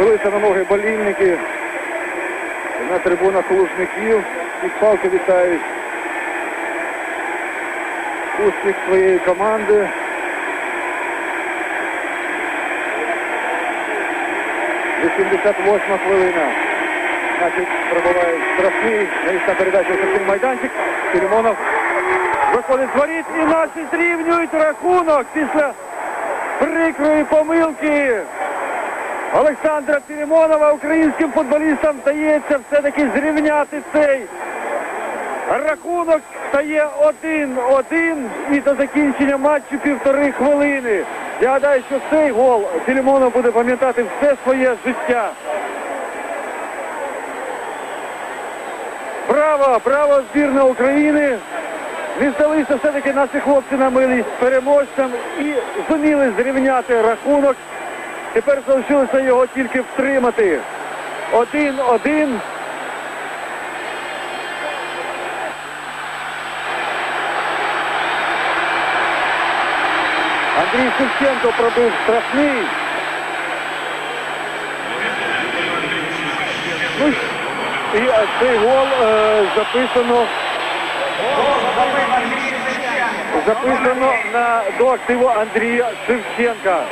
Звелися на ноги болільники. На трибунах лужників. Під палки вітають успіх своєї команди. Вісімдесят восьма хвилина. Значить, пробуває страшний навісна передача у майданчик. Філімонов виходить з воріт і наші зрівнюють рахунок після прикрої помилки. Олександра Філімонова українським футболістам вдається все-таки зрівняти цей рахунок. Стає 1-1 і до закінчення матчу півтори хвилини. Я гадаю, що цей гол Філімонов буде пам'ятати все своє життя. Браво, браво збірна України. Не здалися все-таки наші хлопці на милість переможцям і зуміли зрівняти рахунок. Тепер залишилося його тільки втримати. Один-один. Андрій Шевченко пробив страшний. Ну, і е, цей гол е, записано записано на до активу Андрія Шевченка.